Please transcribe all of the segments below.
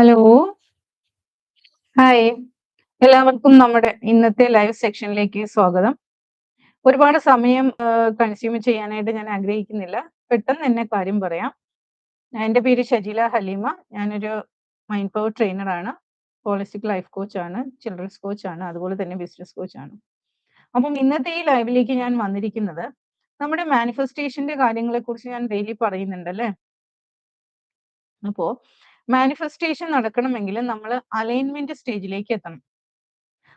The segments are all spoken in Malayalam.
ഹലോ ഹായ് എല്ലാവർക്കും നമ്മുടെ ഇന്നത്തെ ലൈവ് സെക്ഷനിലേക്ക് സ്വാഗതം. ഒരുപാട് സമയം കൺസ്യൂം ചെയ്യാനായിട്ട് ഞാൻ ആഗ്രഹിക്കുന്നില്ല. പെട്ടെന്ന് തന്നെ കാര്യം പറയാം. എന്റെ പേര് ഷജീല ഹലീമ. ഞാനൊരു മൈൻഡ് പവർ ട്രെയിനറാണ് ഹോളിസ്റ്റിക് ലൈഫ് കോച്ചാണ് ചിൽഡ്രൻസ് കോച്ചാണ് അതുപോലെ തന്നെ ബിസിനസ് കോച്ചാണ് അപ്പം ഇന്നത്തെ ഈ ലൈവിലേക്ക് ഞാൻ വന്നിരിക്കുന്നത് നമ്മുടെ മാനിഫെസ്റ്റേഷന്റെ കാര്യങ്ങളെ കുറിച്ച് ഞാൻ ഡെയിലി പറയുന്നുണ്ടല്ലേ അപ്പോൾ അപ്പോ മാനിഫെസ്റ്റേഷൻ നടക്കണമെങ്കിൽ നമ്മൾ അലൈൻമെന്റ് സ്റ്റേജിലേക്ക് എത്തണം.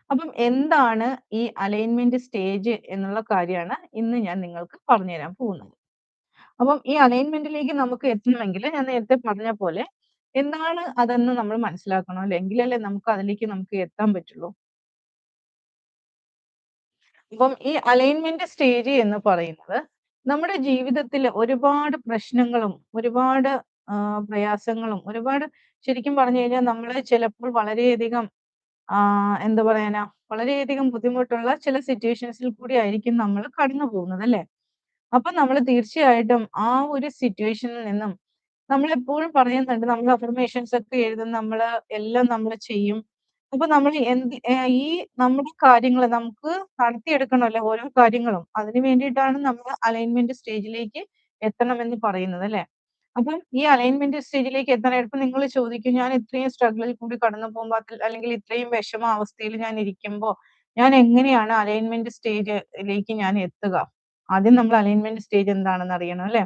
അപ്പം എന്താണ് ഈ അലൈൻമെന്റ് സ്റ്റേജ് എന്നുള്ള കാര്യമാണ് ഇന്ന് ഞാൻ നിങ്ങൾക്ക് പറഞ്ഞുതരാൻ പോകുന്നത്. അപ്പം ഈ അലൈൻമെന്റിലേക്ക് നമുക്ക് എത്തണമെങ്കിൽ ഞാൻ നേരത്തെ പറഞ്ഞ പോലെ എന്താണ് അതെന്ന് നമ്മൾ മനസ്സിലാക്കണം. അല്ലെ എങ്കിലല്ലേ നമുക്ക് അതിലേക്ക് നമുക്ക് എത്താൻ പറ്റുള്ളൂ. അപ്പം ഈ അലൈൻമെന്റ് സ്റ്റേജ് എന്ന് പറയുന്നത് നമ്മുടെ ജീവിതത്തിൽ ഒരുപാട് പ്രശ്നങ്ങളും ഒരുപാട് പ്രയാസങ്ങളും. ഒരുപാട് ശരിക്കും പറഞ്ഞു കഴിഞ്ഞാൽ നമ്മൾ ചിലപ്പോൾ വളരെയധികം ആ, എന്താ പറയാനാ വളരെയധികം ബുദ്ധിമുട്ടുള്ള ചില സിറ്റുവേഷൻസിൽ കൂടി ആയിരിക്കും നമ്മൾ കടന്നു പോകുന്നത് അല്ലെ? അപ്പൊ നമ്മൾ തീർച്ചയായിട്ടും ആ ഒരു സിറ്റുവേഷനിൽ നിന്നും നമ്മൾ എപ്പോഴും പറയുന്നുണ്ട് നമ്മൾ അഫർമേഷൻസ് ഒക്കെ എഴുതും നമ്മൾ എല്ലാം നമ്മൾ ചെയ്യും. അപ്പൊ നമ്മൾ എന്ത് ഈ നമ്മുടെ കാര്യങ്ങൾ നമുക്ക് നടത്തിയെടുക്കണമല്ലോ ഓരോ കാര്യങ്ങളും. അതിനു വേണ്ടിയിട്ടാണ് നമ്മൾ അലൈൻമെന്റ് സ്റ്റേജിലേക്ക് എത്തണമെന്ന് പറയുന്നത് അല്ലെ? അപ്പം ഈ അലൈൻമെന്റ് സ്റ്റേജിലേക്ക് എത്താനായിട്ട് ഇപ്പൊ നിങ്ങൾ ചോദിക്കും ഞാൻ ഇത്രയും സ്ട്രഗിളിൽ കൂടി കടന്നു പോകുമ്പോൾ അല്ലെങ്കിൽ ഇത്രയും വിഷമ അവസ്ഥയിൽ ഞാൻ ഇരിക്കുമ്പോൾ ഞാൻ എങ്ങനെയാണ് അലൈൻമെന്റ് സ്റ്റേജിലേക്ക് ഞാൻ എത്തുക? ആദ്യം നമ്മൾ അലൈൻമെന്റ് സ്റ്റേജ് എന്താണെന്ന് അറിയണം അല്ലെ?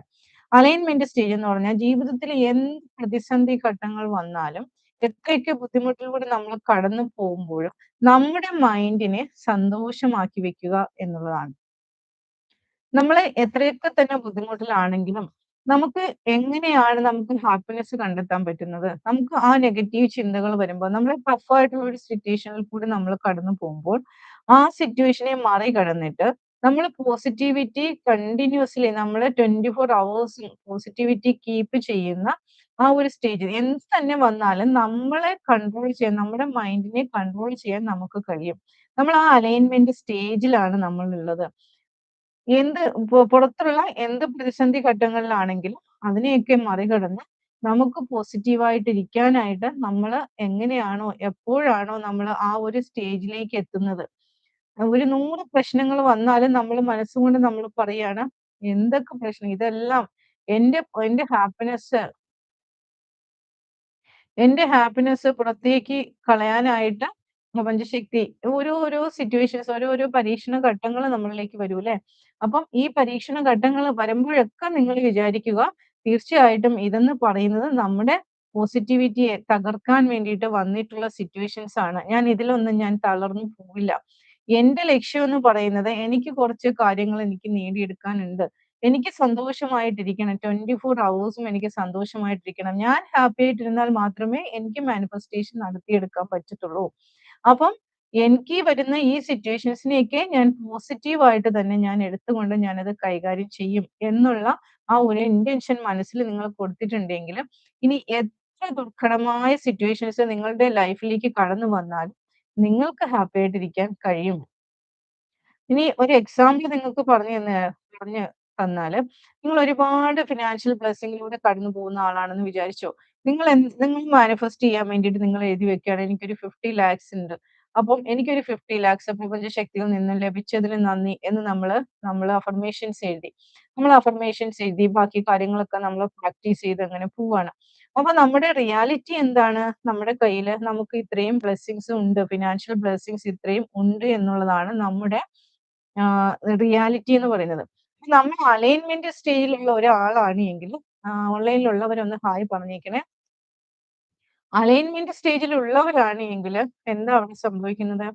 അലൈൻമെന്റ് സ്റ്റേജ് എന്ന് പറഞ്ഞാൽ ജീവിതത്തിൽ എന്ത് പ്രതിസന്ധി ഘട്ടങ്ങൾ വന്നാലും എത്രയൊക്കെ ബുദ്ധിമുട്ടിലൂടെ നമ്മൾ കടന്നു പോകുമ്പോഴും നമ്മുടെ മൈൻഡിനെ സന്തോഷമാക്കി വെക്കുക എന്നുള്ളതാണ്. നമ്മൾ എത്രയൊക്കെ തന്നെ ബുദ്ധിമുട്ടിലാണെങ്കിലും നമുക്ക് എങ്ങനെയാണ് നമുക്ക് ഹാപ്പിനെസ് കണ്ടെത്താൻ പറ്റുന്നത്? നമുക്ക് ആ നെഗറ്റീവ് ചിന്തകൾ വരുമ്പോൾ നമ്മൾ ടഫ് ആയിട്ടുള്ള ഒരു സിറ്റുവേഷനിൽ കൂടി നമ്മൾ കടന്നു പോകുമ്പോൾ ആ സിറ്റുവേഷനെ മറികടന്നിട്ട് നമ്മൾ പോസിറ്റിവിറ്റി കണ്ടിന്യൂസ്ലി നമ്മൾ twenty four hours positivity keep ചെയ്യുന്ന ആ ഒരു സ്റ്റേജിൽ എന്ത് തന്നെ വന്നാലും നമ്മളെ കൺട്രോൾ ചെയ്യാൻ നമ്മുടെ മൈൻഡിനെ കൺട്രോൾ ചെയ്യാൻ നമുക്ക് കഴിയും. നമ്മൾ ആ അലൈൻമെന്റ് സ്റ്റേജിലാണ് നമ്മൾ ഉള്ളത് എന്ത് പുറത്തുള്ള എന്ത് പ്രതിസന്ധി ഘട്ടങ്ങളിലാണെങ്കിലും അതിനെയൊക്കെ മറികടന്ന് നമുക്ക് പോസിറ്റീവായിട്ട് ഇരിക്കാനായിട്ട് നമ്മൾ എങ്ങനെയാണോ എപ്പോഴാണോ നമ്മൾ ആ ഒരു സ്റ്റേജിലേക്ക് എത്തുന്നത്. ഒരു നൂറ് പ്രശ്നങ്ങൾ വന്നാലും നമ്മൾ മനസ്സുകൊണ്ട് നമ്മൾ പറയാണ് എന്തൊക്കെ പ്രശ്നം? ഇതെല്ലാം എന്റെ എന്റെ ഹാപ്പിനെസ് എന്റെ ഹാപ്പിനെസ് പുറത്തേക്ക് കളയാനായിട്ട് പ്രപഞ്ചശക്തി ഓരോ സിറ്റുവേഷൻസ് ഓരോ ഓരോ പരീക്ഷണ ഘട്ടങ്ങൾ നമ്മളിലേക്ക് വരൂ അല്ലെ? അപ്പം ഈ പരീക്ഷണ ഘട്ടങ്ങൾ വരുമ്പോഴൊക്കെ നിങ്ങൾ വിചാരിക്കുക തീർച്ചയായിട്ടും ഇതെന്ന് പറയുന്നത് നമ്മുടെ പോസിറ്റിവിറ്റിയെ തകർക്കാൻ വേണ്ടിയിട്ട് വന്നിട്ടുള്ള സിറ്റുവേഷൻസ് ആണ്. ഞാൻ ഇതിലൊന്നും ഞാൻ തളർന്നു പോവില്ല. എന്റെ ലക്ഷ്യം എന്ന് പറയുന്നത് എനിക്ക് കുറച്ച് കാര്യങ്ങൾ എനിക്ക് നേടിയെടുക്കാനുണ്ട്. എനിക്ക് സന്തോഷമായിട്ടിരിക്കണം. ട്വന്റി ഫോർ അവേഴ്സും എനിക്ക് സന്തോഷമായിട്ടിരിക്കണം. ഞാൻ ഹാപ്പി ആയിട്ടിരുന്നാൽ മാത്രമേ എനിക്ക് മാനിഫെസ്റ്റേഷൻ നടത്തിയെടുക്കാൻ പറ്റത്തുള്ളൂ. അപ്പം എനിക്ക് വരുന്ന ഈ സിറ്റുവേഷൻസിനെയൊക്കെ ഞാൻ പോസിറ്റീവായിട്ട് തന്നെ ഞാൻ എടുത്തുകൊണ്ട് ഞാനത് കൈകാര്യം ചെയ്യും എന്നുള്ള ആ ഒരു ഇന്റൻഷൻ മനസ്സിൽ നിങ്ങൾ കൊടുത്തിട്ടുണ്ടെങ്കിൽ ഇനി എത്ര ദുർഘടമായ സിറ്റുവേഷൻസ് നിങ്ങളുടെ ലൈഫിലേക്ക് കടന്നു വന്നാലും നിങ്ങൾക്ക് ഹാപ്പി ആയിട്ടിരിക്കാൻ കഴിയും. ഇനി ഒരു എക്സാമ്പിൾ നിങ്ങൾക്ക് പറഞ്ഞു തന്നെ പറഞ്ഞു തന്നാൽ നിങ്ങൾ ഒരുപാട് ഫിനാൻഷ്യൽ ബ്ലെസ്സിങ്ങിലൂടെ കടന്നു പോകുന്ന ആളാണെന്ന് വിചാരിച്ചോ? നിങ്ങൾ നിങ്ങൾ മാനിഫെസ്റ്റ് ചെയ്യാൻ വേണ്ടിയിട്ട് നിങ്ങൾ എഴുതി വെക്കുകയാണ്. എനിക്കൊരു ഫിഫ്റ്റി ലാക്സ് ഉണ്ട്. അപ്പം എനിക്കൊരു ഫിഫ്റ്റി ലാക്സ് പ്രപഞ്ച ശക്തിയിൽ നിന്ന് ലഭിച്ചതിന് നന്ദി എന്ന് നമ്മൾ നമ്മൾ അഫർമേഷൻസ് എഴുതി. നമ്മൾ അഫർമേഷൻസ് എഴുതി ബാക്കി കാര്യങ്ങളൊക്കെ നമ്മൾ പ്രാക്ടീസ് ചെയ്ത് അങ്ങനെ പോവാണ്. അപ്പൊ നമ്മുടെ റിയാലിറ്റി എന്താണ്? നമ്മുടെ കയ്യിൽ നമുക്ക് ഇത്രയും ബ്ലെസ്സിങ്സ് ഉണ്ട്. ഫിനാൻഷ്യൽ ബ്ലെസ്സിങ്സ് ഇത്രയും ഉണ്ട് എന്നുള്ളതാണ് നമ്മുടെ റിയാലിറ്റി എന്ന് പറയുന്നത്. നമ്മൾ അലൈൻമെന്റ് സ്റ്റേജിലുള്ള ഒരാളാണ് എങ്കിൽ ഓൺലൈനിലുള്ളവരൊന്ന് ഹായ് പറഞ്ഞേക്കണേ. അലൈൻമെന്റ് സ്റ്റേജിലുള്ളവരാണ് എങ്കിൽ എന്താ അവിടെ സംഭവിക്കുന്നത്?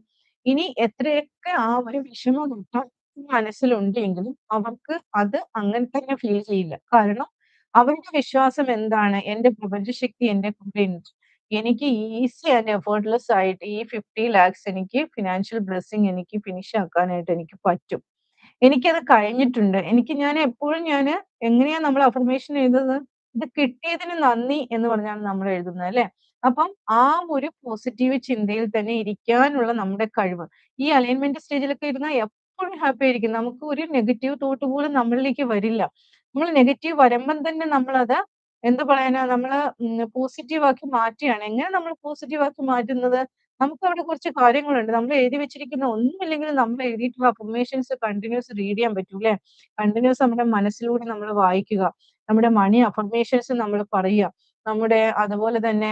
ഇനി എത്രയൊക്കെ ആ ഒരു വിഷമഘട്ടം മനസ്സിലുണ്ട് എങ്കിലും അവർക്ക് അത് അങ്ങനെ തന്നെ ഫീൽ ചെയ്യില്ല. കാരണം അവരുടെ വിശ്വാസം എന്താണ്? എന്റെ പ്രപഞ്ചശക്തി എന്റെ കൂടെ എനിക്ക് ഈസി ആൻഡ് എഫേർട്ട്ലെസ് ആയിട്ട് ഈ ഫിഫ്റ്റി ലാക്സ് എനിക്ക് ഫിനാൻഷ്യൽ ബ്ലെസ്സിങ് എനിക്ക് ഫിനിഷ് ആക്കാനായിട്ട് എനിക്ക് പറ്റും. എനിക്കത് കഴിഞ്ഞിട്ടുണ്ട്. എനിക്ക് ഞാൻ എപ്പോഴും ഞാൻ എങ്ങനെയാ നമ്മൾ അഫർമേഷൻ എഴുതുന്നത്? ഇത് കിട്ടിയതിന് നന്ദി എന്ന് പറഞ്ഞാണ് നമ്മൾ എഴുതുന്നത് അല്ലെ? അപ്പം ആ ഒരു പോസിറ്റീവ് ചിന്തയിൽ തന്നെ ഇരിക്കാനുള്ള നമ്മുടെ കഴിവ്. ഈ അലൈൻമെന്റ് സ്റ്റേജിലൊക്കെ ഇരുന്നാൽ എപ്പോഴും ഹാപ്പി ആയിരിക്കും. നമുക്ക് ഒരു നെഗറ്റീവ് തോട്ട് പോലും നമ്മളിലേക്ക് വരില്ല. നമ്മൾ നെഗറ്റീവ് വരുമ്പം തന്നെ നമ്മളത് എന്താ പറയാനാ? നമ്മൾ പോസിറ്റീവ് ആക്കി മാറ്റിയാണ്. എങ്ങനെ നമ്മൾ പോസിറ്റീവ് ആക്കി മാറ്റുന്നത്? നമുക്കവിടെ കുറച്ച് കാര്യങ്ങളുണ്ട്. നമ്മൾ എഴുതി വെച്ചിരിക്കുന്ന ഒന്നുമില്ലെങ്കിലും നമ്മൾ എഴുതിയിട്ടുള്ള അഫർമേഷൻസ് കണ്ടിന്യൂസ് റീഡ് ചെയ്യാൻ പറ്റും അല്ലെ കണ്ടിന്യൂസ് നമ്മുടെ മനസ്സിലൂടെ നമ്മൾ വായിക്കുക. നമ്മുടെ മണി അഫർമേഷൻസ് നമ്മൾ പറയുക. നമ്മുടെ അതുപോലെ തന്നെ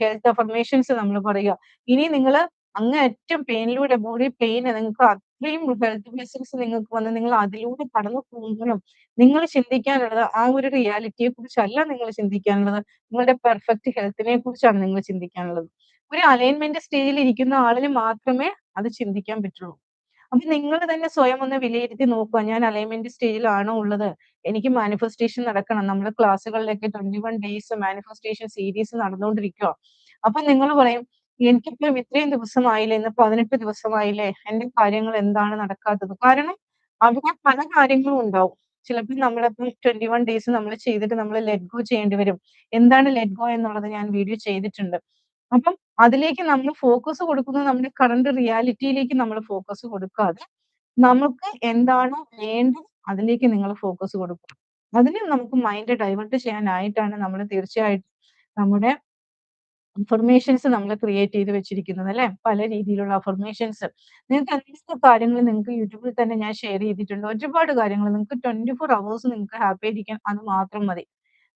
ഹെൽത്ത് അഫർമേഷൻസ് നമ്മൾ പറയുക. ഇനി നിങ്ങൾ അങ്ങേയറ്റം പെയിനിലൂടെ ബോഡി പെയിന് നിങ്ങൾക്ക് അത്രയും ഹെൽത്ത് ബ്ലെസ്സിങ്സ് നിങ്ങൾക്ക് വന്ന് നിങ്ങൾ അതിലൂടെ കടന്നു പോകുമ്പോഴും നിങ്ങൾ ചിന്തിക്കാനുള്ളത് ആ ഒരു റിയാലിറ്റിയെ കുറിച്ചല്ല നിങ്ങൾ ചിന്തിക്കാനുള്ളത്. നിങ്ങളുടെ പെർഫെക്റ്റ് ഹെൽത്തിനെ കുറിച്ചാണ് നിങ്ങൾ ചിന്തിക്കാനുള്ളത്. ഒരു അലൈൻമെന്റ് സ്റ്റേജിൽ ഇരിക്കുന്ന ആളിന് മാത്രമേ അത് ചിന്തിക്കാൻ പറ്റുള്ളൂ. അപ്പൊ നിങ്ങൾ തന്നെ സ്വയം ഒന്ന് വിലയിരുത്തി നോക്കുക. ഞാൻ അലൈൻമെന്റ് സ്റ്റേജിലാണോ ഉള്ളത്? എനിക്ക് മാനിഫെസ്റ്റേഷൻ നടക്കണം. നമ്മുടെ ക്ലാസ്സുകളിലൊക്കെ 21 ഡേയ്സ് മാനിഫെസ്റ്റേഷൻ സീരീസ് നടന്നുകൊണ്ടിരിക്കുക അപ്പൊ നിങ്ങൾ പറയും എനിക്കിപ്പം ഇത്രയും ദിവസമായില്ലേ, ഇന്ന് 18 ദിവസമായില്ലേ, എന്റെ കാര്യങ്ങൾ എന്താണ് നടക്കാത്തത്? കാരണം അവിടെ പല കാര്യങ്ങളും ഉണ്ടാവും. ചിലപ്പോൾ നമ്മളിപ്പം 21 ഡേയ്സ് നമ്മൾ ചെയ്തിട്ട് നമ്മൾ ലെറ്റ് ഗോ ചെയ്യേണ്ടി വരും. എന്താണ് ലെറ്റ് ഗോ എന്നുള്ളത് ഞാൻ വീഡിയോ ചെയ്തിട്ടുണ്ട്. അപ്പം അതിലേക്ക് നമ്മൾ ഫോക്കസ് കൊടുക്കുന്നത് നമ്മുടെ കറണ്ട് റിയാലിറ്റിയിലേക്ക് നമ്മൾ ഫോക്കസ് കൊടുക്കാതെ നമുക്ക് എന്താണോ വേണ്ടത് അതിലേക്ക് നിങ്ങൾ ഫോക്കസ് കൊടുക്കും അതിന് നമുക്ക് മൈൻഡ് ഡൈവേർട്ട് ചെയ്യാനായിട്ടാണ് നമ്മൾ തീർച്ചയായിട്ടും നമ്മുടെ അഫർമേഷൻസ് നമ്മൾ ക്രിയേറ്റ് ചെയ്ത് വെച്ചിരിക്കുന്നത് അല്ലെ പല രീതിയിലുള്ള അഫർമേഷൻസ്. നിങ്ങൾക്ക് എന്തൊക്കെ കാര്യങ്ങൾ നിങ്ങൾക്ക് യൂട്യൂബിൽ തന്നെ ഞാൻ ഷെയർ ചെയ്തിട്ടുണ്ട്. ഒരുപാട് കാര്യങ്ങൾ നിങ്ങൾക്ക് ട്വന്റി ഫോർ അവേഴ്സ് നിങ്ങൾക്ക് ഹാപ്പി ആയിരിക്കാൻ അത് മാത്രം മതി.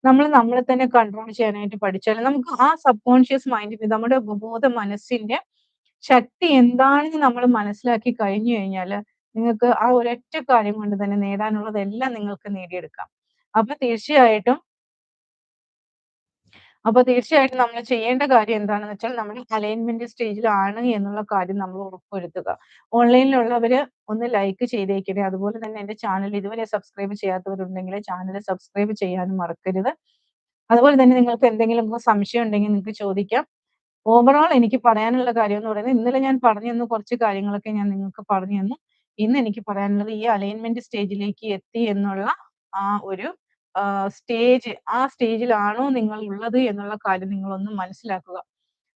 നമ്മൾ നമ്മളെ തന്നെ കൺട്രോൾ ചെയ്യാനായിട്ട് പഠിച്ചാൽ നമുക്ക് ആ സബ് കോൺഷ്യസ് മൈൻഡിന് നമ്മുടെ ഉപബോധ മനസ്സിന്റെ ശക്തി എന്താണെന്ന് നമ്മൾ മനസ്സിലാക്കി കഴിഞ്ഞു കഴിഞ്ഞാൽ നിങ്ങൾക്ക് ആ ഒരൊറ്റ കാര്യം കൊണ്ട് തന്നെ നേടാനുള്ളതെല്ലാം നിങ്ങൾക്ക് നേടിയെടുക്കാം. അപ്പൊ തീർച്ചയായിട്ടും അപ്പൊ തീർച്ചയായിട്ടും നമ്മൾ ചെയ്യേണ്ട കാര്യം എന്താണെന്ന് വെച്ചാൽ നമ്മൾ അലൈൻമെന്റ് സ്റ്റേജിലാണ് എന്നുള്ള കാര്യം നമ്മൾ ഉറപ്പുവരുത്തുക. ഓൺലൈനിലുള്ളവര് ഒന്ന് ലൈക്ക് ചെയ്തേക്കണേ. അതുപോലെ തന്നെ എന്റെ ചാനൽ ഇതുവരെ സബ്സ്ക്രൈബ് ചെയ്യാത്തവരുണ്ടെങ്കിൽ ചാനൽ സബ്സ്ക്രൈബ് ചെയ്യാനും മറക്കരുത്. അതുപോലെ തന്നെ നിങ്ങൾക്ക് എന്തെങ്കിലും സംശയം ഉണ്ടെങ്കിൽ നിങ്ങൾക്ക് ചോദിക്കാം. ഓവറോൾ എനിക്ക് പറയാനുള്ള കാര്യം എന്ന് പറയുന്നത് ഇന്നലെ ഞാൻ പറഞ്ഞു തന്ന കുറച്ച് കാര്യങ്ങളൊക്കെ ഞാൻ നിങ്ങൾക്ക് പറഞ്ഞു തന്നു. ഇന്ന് എനിക്ക് പറയാനുള്ളത് ഈ അലൈൻമെന്റ് സ്റ്റേജിലേക്ക് എത്തി എന്നുള്ള ആ ഒരു സ്റ്റേജ് ആ സ്റ്റേജിലാണോ നിങ്ങൾ ഉള്ളത് എന്നുള്ള കാര്യം നിങ്ങളൊന്ന് മനസ്സിലാക്കുക.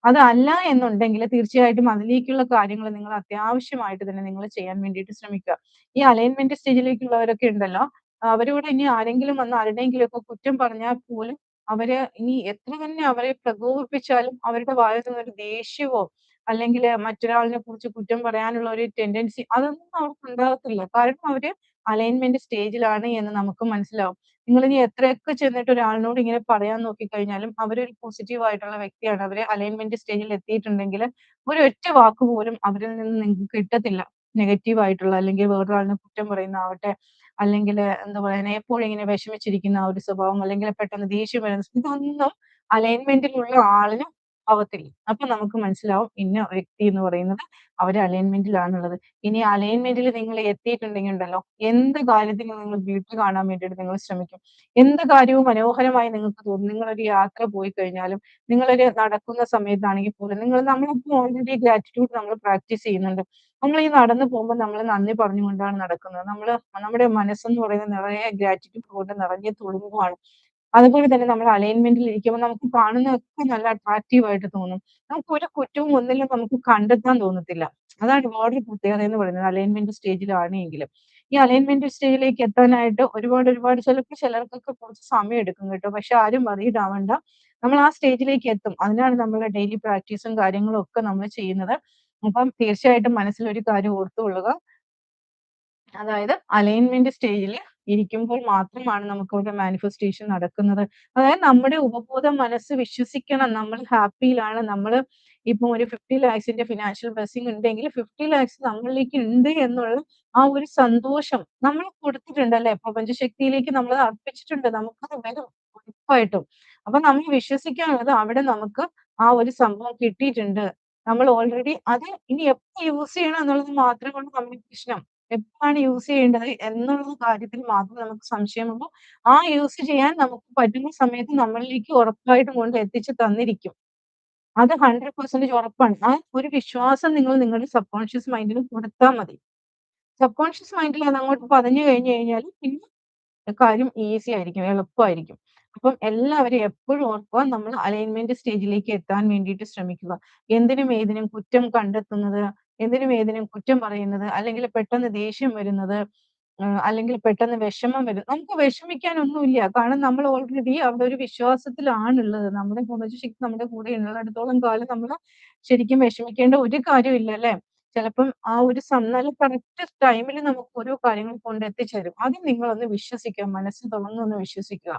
അതല്ല എന്നുണ്ടെങ്കിൽ തീർച്ചയായിട്ടും അതിലേക്കുള്ള കാര്യങ്ങൾ നിങ്ങൾ അത്യാവശ്യമായിട്ട് തന്നെ നിങ്ങൾ ചെയ്യാൻ വേണ്ടിയിട്ട് ശ്രമിക്കുക. ഈ അലൈൻമെന്റ് സ്റ്റേജിലേക്കുള്ളവരൊക്കെ ഉണ്ടല്ലോ അവരോട് ഇനി ആരെങ്കിലും വന്ന് ആരുടെയെങ്കിലും ഒക്കെ കുറ്റം പറഞ്ഞാൽ പോലും അവർ ഇനി എത്ര തന്നെ അവരെ പ്രകോപിപ്പിച്ചാലും അവരുടെ നിന്ന് ഒരു ദേഷ്യമോ അല്ലെങ്കിൽ മറ്റൊരാളിനെ കുറിച്ച് കുറ്റം പറയാനുള്ള ഒരു ടെൻഡൻസി അതൊന്നും അവർക്ക് ഉണ്ടാകത്തില്ല. കാരണം അവർ അലൈൻമെന്റ് സ്റ്റേജിലാണ് എന്ന് നമുക്ക് മനസ്സിലാവും. നിങ്ങൾ ഇനി എത്രയൊക്കെ ചെന്നിട്ട് ഒരാളിനോട് ഇങ്ങനെ പറയാൻ നോക്കിക്കഴിഞ്ഞാലും അവരൊരു പോസിറ്റീവ് ആയിട്ടുള്ള വ്യക്തിയാണ്. അവർ അലൈൻമെന്റ് സ്റ്റേജിൽ എത്തിയിട്ടുണ്ടെങ്കിൽ ഒരു ഒറ്റ വാക്ക് പോലും അവരിൽ നിന്ന് നിങ്ങൾക്ക് കിട്ടത്തില്ല. നെഗറ്റീവ് ആയിട്ടുള്ള അല്ലെങ്കിൽ വേറൊരാളിനെ കുറ്റം പറയുന്ന പറയുന്നതാവട്ടെ അല്ലെങ്കിൽ എന്താ പറയുക എപ്പോഴും ഇങ്ങനെ വിഷമിച്ചിരിക്കുന്ന ആ ഒരു സ്വഭാവം അല്ലെങ്കിൽ പെട്ടെന്ന് ദേഷ്യം വരുന്ന ഇതൊന്നും അലൈൻമെന്റിലുള്ള ആളിന് ആവത്തില്ല. അപ്പൊ നമുക്ക് മനസ്സിലാവും ഇന്ന വ്യക്തി എന്ന് പറയുന്നത് അവർ അലൈൻമെന്റിലാണുള്ളത്. ഇനി അലൈൻമെന്റിൽ നിങ്ങൾ എത്തിയിട്ടുണ്ടെങ്കിൽ ഉണ്ടല്ലോ എന്ത് കാര്യത്തിനും നിങ്ങൾ ബ്യൂട്ടി കാണാൻ വേണ്ടിയിട്ട് നിങ്ങൾ ശ്രമിക്കും. എന്ത് കാര്യവും മനോഹരമായി നിങ്ങൾക്ക് തോന്നും. നിങ്ങളൊരു യാത്ര പോയി കഴിഞ്ഞാലും നിങ്ങളൊരു നടക്കുന്ന സമയത്താണെങ്കിൽ പോലും നിങ്ങൾ നമ്മളിപ്പോ ഓൾറെഡി ഗ്രാറ്റിറ്റ്യൂഡ് നമ്മൾ പ്രാക്ടീസ് ചെയ്യുന്നുണ്ട്. നമ്മൾ ഈ നടന്നു പോകുമ്പോൾ നമ്മൾ നന്ദി പറഞ്ഞുകൊണ്ടാണ് നടക്കുന്നത്. നമ്മൾ നമ്മുടെ മനസ്സെന്ന് പറയുന്നത് നിറയെ ഗ്രാറ്റിറ്റ്യൂഡ് കൊണ്ട് നിറഞ്ഞു തുളുമ്പുവാണ്. അതുപോലെ തന്നെ നമ്മൾ അലൈൻമെന്റിൽ ഇരിക്കുമ്പോൾ നമുക്ക് കാണുന്നതൊക്കെ നല്ല അട്രാക്റ്റീവ് ആയിട്ട് തോന്നും. നമുക്ക് ഒരു കുറ്റവും ഒന്നിലും നമുക്ക് കണ്ടെത്താൻ തോന്നത്തില്ല. അതാണ് വേറൊരു പ്രത്യേകത എന്ന് പറയുന്നത് അലൈൻമെന്റ് സ്റ്റേജിലാണെങ്കിലും. ഈ അലൈൻമെന്റ് സ്റ്റേജിലേക്ക് എത്താനായിട്ട് ഒരുപാട് ഒരുപാട് ചിലർക്ക് ചിലർക്കൊക്കെ കുറച്ച് സമയം എടുക്കും കേട്ടോ. പക്ഷെ ആരും വറീഡ്. നമ്മൾ ആ സ്റ്റേജിലേക്ക് എത്തും. അതിനാണ് നമ്മളെ ഡെയിലി പ്രാക്ടീസും കാര്യങ്ങളും ഒക്കെ നമ്മൾ ചെയ്യുന്നത്. അപ്പം തീർച്ചയായിട്ടും മനസ്സിൽ ഒരു കാര്യം ഓർത്തുകൊള്ളുക. അതായത് അലൈൻമെന്റ് സ്റ്റേജിൽ ഇരിക്കുമ്പോൾ മാത്രമാണ് നമുക്ക് ഒരു മാനിഫെസ്റ്റേഷൻ നടക്കുന്നത്. അതായത് നമ്മുടെ ഉപബോധ മനസ്സ് വിശ്വസിക്കണം നമ്മൾ ഹാപ്പിയിലാണ്. നമ്മൾ ഇപ്പം ഒരു 50 ലാക്സിന്റെ ഫിനാൻഷ്യൽ ബ്ലെസ്സിംഗ് ഉണ്ടെങ്കിൽ 50 ലാക്സ് നമ്മളിലേക്ക് ഉണ്ട് എന്നുള്ള ആ ഒരു സന്തോഷം നമ്മൾ കൊടുത്തിട്ടുണ്ട് അല്ലെ പ്രപഞ്ചശക്തിയിലേക്ക് നമ്മൾ അർപ്പിച്ചിട്ടുണ്ട്. നമുക്കത് വരും ഉറപ്പായിട്ടും. അപ്പൊ നമ്മൾ വിശ്വസിക്കാനുള്ളത് അവിടെ നമുക്ക് ആ ഒരു സംഭവം കിട്ടിയിട്ടുണ്ട്. നമ്മൾ ഓൾറെഡി അത് ഇനി എപ്പോ യൂസ് ചെയ്യണം എന്നുള്ളത് മാത്രം കൊണ്ട് പ്രശ്നം. എപ്പോഴാണ് യൂസ് ചെയ്യേണ്ടത് എന്നുള്ള കാര്യത്തിൽ മാത്രം നമുക്ക് സംശയമുള്ളൂ. ആ യൂസ് ചെയ്യാൻ നമുക്ക് പറ്റുന്ന സമയത്ത് നമ്മളിലേക്ക് ഉറപ്പായിട്ടും കൊണ്ട് എത്തിച്ച് തന്നിരിക്കും. അത് 100% ഉറപ്പാണ്. ആ ഒരു വിശ്വാസം നിങ്ങൾ നിങ്ങളുടെ സബ് കോൺഷ്യസ് മൈൻഡിന് കൊടുത്താ മതി. സബ് കോൺഷ്യസ് മൈൻഡിൽ അങ്ങോട്ട് പതിഞ്ഞു കഴിഞ്ഞു കഴിഞ്ഞാൽ പിന്നെ കാര്യം ഈസി ആയിരിക്കും. എളുപ്പമായിരിക്കും. അപ്പം എല്ലാവരും എപ്പോഴും ഓർക്കുക നമ്മൾ അലൈൻമെന്റ് സ്റ്റേജിലേക്ക് എത്താൻ വേണ്ടിയിട്ട് ശ്രമിക്കുക. എന്തിനും ഏതിനും കുറ്റം കണ്ടെത്തുന്നത്, എന്തിനും ഏതിനും കുറ്റം പറയുന്നത്, അല്ലെങ്കിൽ പെട്ടെന്ന് ദേഷ്യം വരുന്നത്, അല്ലെങ്കിൽ പെട്ടെന്ന് വിഷമം വരും. നമുക്ക് വിഷമിക്കാനൊന്നുമില്ല. കാരണം നമ്മൾ ഓൾറെഡി അവിടെ ഒരു വിശ്വാസത്തിലാണുള്ളത്. നമ്മുടെ പ്രപഞ്ചശക്തി നമ്മുടെ കൂടെ ഉള്ളിടത്തോളം കാലം നമ്മൾ ശരിക്കും വിഷമിക്കേണ്ട ഒരു കാര്യമില്ല അല്ലേ? ചിലപ്പം ആ ഒരു സം നല്ല കറക്റ്റ് ടൈമിൽ നമുക്ക് ഓരോ കാര്യങ്ങൾ കൊണ്ടെത്തിച്ചേരും. ആദ്യം നിങ്ങളൊന്ന് വിശ്വസിക്കുക. മനസ്സ് തുറന്നൊന്ന് വിശ്വസിക്കുക.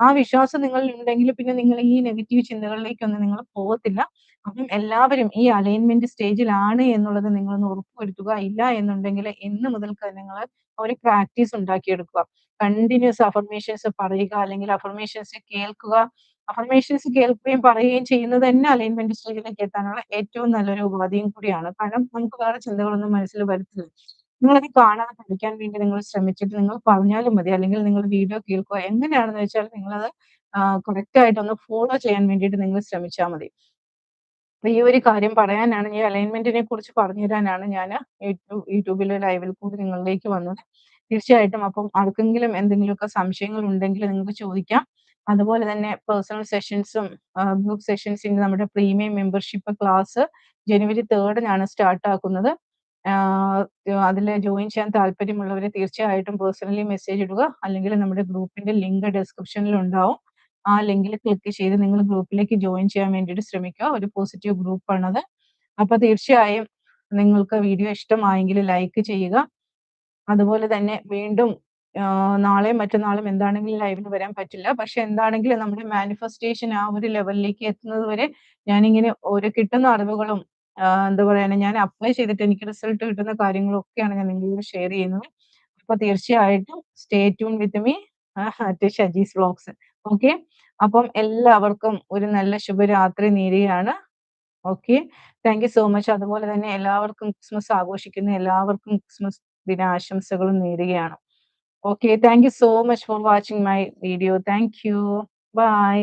ആ വിശ്വാസം നിങ്ങൾ ഉണ്ടെങ്കിൽ പിന്നെ നിങ്ങൾ ഈ നെഗറ്റീവ് ചിന്തകളിലേക്കൊന്നും നിങ്ങൾ പോകത്തില്ല. അപ്പം എല്ലാവരും ഈ അലൈൻമെന്റ് സ്റ്റേജിലാണ് എന്നുള്ളത് നിങ്ങളൊന്ന് ഉറപ്പുവരുത്തുക. ഇല്ല എന്നുണ്ടെങ്കിൽ എന്ന് മുതൽക്ക് നിങ്ങൾ ഒരു പ്രാക്ടീസ് ഉണ്ടാക്കിയെടുക്കുക. കണ്ടിന്യൂസ് അഫർമേഷൻസ് പറയുക അല്ലെങ്കിൽ അഫർമേഷൻസ് കേൾക്കുക. അഫർമേഷൻസ് കേൾക്കുകയും പറയുകയും ചെയ്യുന്നത് തന്നെ അലൈൻമെന്റ് സ്റ്റേജിലേക്ക് എത്താനുള്ള ഏറ്റവും നല്ലൊരു ഉപാധിയും കൂടിയാണ്. കാരണം നമുക്ക് വേറെ ചിന്തകളൊന്നും മനസ്സിൽ വരത്തില്ല. നിങ്ങളത് കാണാതെ പഠിക്കാൻ വേണ്ടി നിങ്ങൾ ശ്രമിച്ചിട്ട് നിങ്ങൾ പറഞ്ഞാലും മതി. അല്ലെങ്കിൽ നിങ്ങൾ വീഡിയോ കേൾക്കുക. എങ്ങനെയാണെന്ന് വെച്ചാൽ നിങ്ങളത് കറക്റ്റ് ആയിട്ട് ഒന്ന് ഫോളോ ചെയ്യാൻ വേണ്ടിയിട്ട് നിങ്ങൾ ശ്രമിച്ചാൽ മതി. അപ്പൊ ഈ ഒരു കാര്യം പറയാനാണ് ഈ അലൈൻമെന്റിനെ കുറിച്ച് പറഞ്ഞു തരാനാണ് ഞാൻ യൂട്യൂബ് യൂട്യൂബിലെ ലൈവിൽ കൂടി നിങ്ങളിലേക്ക് വന്നത്. തീർച്ചയായിട്ടും അപ്പം ആർക്കെങ്കിലും എന്തെങ്കിലുമൊക്കെ സംശയങ്ങൾ ഉണ്ടെങ്കിൽ നിങ്ങൾക്ക് ചോദിക്കാം. അതുപോലെ തന്നെ പേഴ്സണൽ സെഷൻസും ഗ്രൂപ്പ് സെഷൻസിന്റെ നമ്മുടെ പ്രീമിയം മെമ്പർഷിപ്പ് ക്ലാസ് ജനുവരി തേർഡിനാണ് സ്റ്റാർട്ട് ആക്കുന്നത്. അതിൽ ജോയിൻ ചെയ്യാൻ താല്പര്യമുള്ളവര് തീർച്ചയായിട്ടും പേഴ്സണലി മെസ്സേജ് ഇടുക. അല്ലെങ്കിൽ നമ്മുടെ ഗ്രൂപ്പിന്റെ ലിങ്ക് ഡിസ്ക്രിപ്ഷനിൽ ഉണ്ടാവും. ആ ലിങ്കിൽ ക്ലിക്ക് ചെയ്ത് നിങ്ങൾ ഗ്രൂപ്പിലേക്ക് ജോയിൻ ചെയ്യാൻ വേണ്ടിയിട്ട് ശ്രമിക്കുക. ഒരു പോസിറ്റീവ് ഗ്രൂപ്പാണത്. അപ്പൊ തീർച്ചയായും നിങ്ങൾക്ക് വീഡിയോ ഇഷ്ടമായെങ്കിൽ ലൈക്ക് ചെയ്യുക. അതുപോലെ തന്നെ വീണ്ടും നാളെയും മറ്റന്നാളും എന്താണെങ്കിലും ലൈവിന് വരാൻ പറ്റില്ല. പക്ഷെ എന്താണെങ്കിലും നമ്മുടെ മാനിഫെസ്റ്റേഷൻ ആ ഒരു ലെവലിലേക്ക് എത്തുന്നത് വരെ ഞാനിങ്ങനെ ഓരോ കിട്ടുന്ന അറിവുകളും എന്താ പറയുക ഞാൻ അപ്ലൈ ചെയ്തിട്ട് എനിക്ക് റിസൾട്ട് കിട്ടുന്ന കാര്യങ്ങളൊക്കെയാണ് ഞാൻ നിങ്ങളോട് ഷെയർ ചെയ്യുന്നത്. അപ്പൊ തീർച്ചയായിട്ടും stay tune with me Shajee's vlogs. Okay. അപ്പം എല്ലാവർക്കും ഒരു നല്ല ശുഭരാത്രി നേരുകയാണ്. Okay. Thank you so much. അതുപോലെ തന്നെ എല്ലാവർക്കും ക്രിസ്മസ് ആഘോഷിക്കുന്ന എല്ലാവർക്കും ക്രിസ്മസ് ദിനാശംസകളും നേരുകയാണ്. Okay. Thank you so much for watching my video. Thank you. Bye.